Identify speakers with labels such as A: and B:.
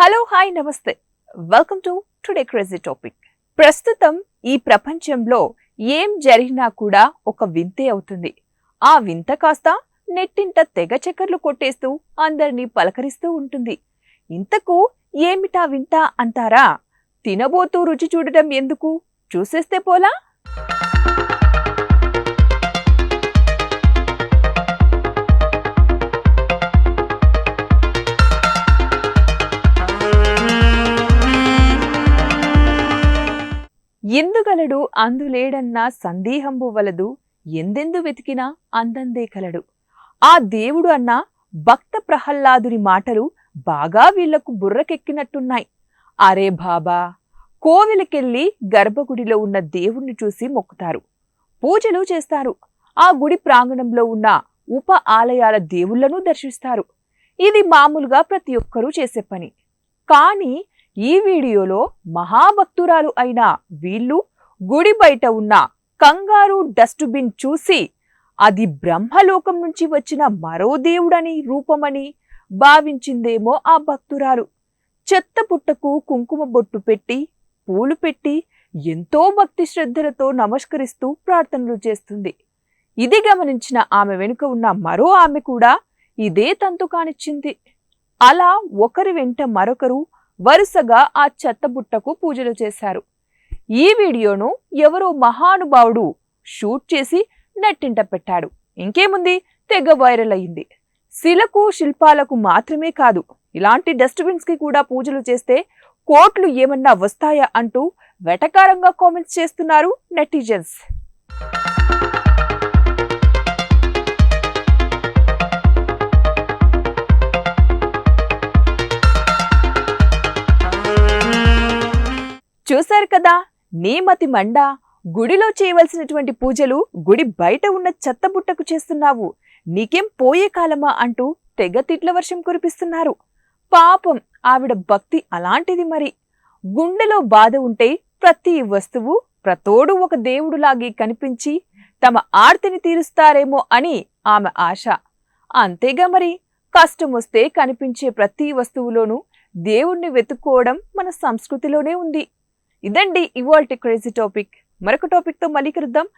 A: Hello hi నమస్తే welcome to today crazy topic ప్రస్తుతం ఈ ప్రపంచంలో ఏం జరిగినా కూడా ఒక వింతే అవుతుంది. ఆ వింత కాస్త నెట్టింట తెగ చక్కర్లు కొట్టేస్తూ అందరినీ పలకరిస్తూ ఉంటుంది. ఇంతకు ఏమిటా వింత అంటారా? తినబోతూ రుచి చూడటం ఎందుకు? చూసేస్తే పోలా? ఎందుగలడు అందులేడన్న సందేహంబు వలదు. ఎందెందు వెతికినా అందందే కలడు. ఆ దేవుడు అన్న భక్త ప్రహ్లాదుని మాటలు బాగా వీళ్ళకు బుర్రకెక్కినట్టున్నాయి. అరే బాబా! కోవెలకెళ్ళి గర్భగుడిలో ఉన్న దేవుణ్ణి చూసి మొక్కుతారు. పూజలు చేస్తారు. ఆ గుడి ప్రాంగణంలో ఉన్న ఉప ఆలయాల దేవుళ్ళను దర్శిస్తారు. ఇది మామూలుగా ప్రతి ఒక్కరూ చేసే పని. కానీ ఈ వీడియోలో మహాభక్తురాలు అయిన వీళ్ళు గుడి బయట ఉన్న కంగారు డస్ట్బిన్ చూసి అది బ్రహ్మలోకం నుంచి వచ్చిన మరో దేవుడని రూపమని భావించిందేమో ఆ భక్తురాలు. చెత్త పుట్టకు కుంకుమ బొట్టు పెట్టి పూలు పెట్టి ఎంతో భక్తి శ్రద్ధలతో నమస్కరిస్తూ ప్రార్థనలు చేస్తుంది. ఇది గమనించిన ఆమె వెనుక ఉన్న మరో ఆమె కూడా ఇదే తంతు కానిచ్చింది. అలా ఒకరి వెంట మరొకరు వరుసగా ఆ చెత్తబుట్టకు పూజలు చేశారు. ఈ వీడియోను ఎవరో మహానుభావుడు షూట్ చేసి నెట్టింట పెట్టాడు. ఇంకేముంది? తెగ వైరల్ అయింది. శిలకు శిల్పాలకు మాత్రమే కాదు ఇలాంటి డస్ట్బిన్స్కి కూడా పూజలు చేస్తే కోట్లు ఏమన్నా వస్తాయా అంటూ వెటకారంగా కామెంట్స్ చేస్తున్నారు నెటిజన్స్. చూశారు కదా? నేమతి మండ గుడిలో చేయవలసినటువంటి పూజలు గుడి బయట ఉన్న చెత్తబుట్టకు చేస్తున్నావు. నీకేం పోయే కాలమా అంటూ తెగ తిట్ల వర్షం కురిపిస్తున్నారు. పాపం ఆవిడ భక్తి అలాంటిది మరి. గుండెలో బాధ ఉంటే ప్రతి వస్తువు ప్రతోడు ఒక దేవుడులాగే కనిపించి తమ ఆర్తిని తీరుస్తారేమో అని ఆమె ఆశ. అంతేగా మరి కష్టం వస్తే కనిపించే ప్రతి వస్తువులోనూ దేవుణ్ణి వెతుక్కోవడం మన సంస్కృతిలోనే ఉంది. ఇదండి ఇవాల్టి క్రేజీ టాపిక్ మరొక టాపిక్తో మళ్ళీ కలుద్దాం.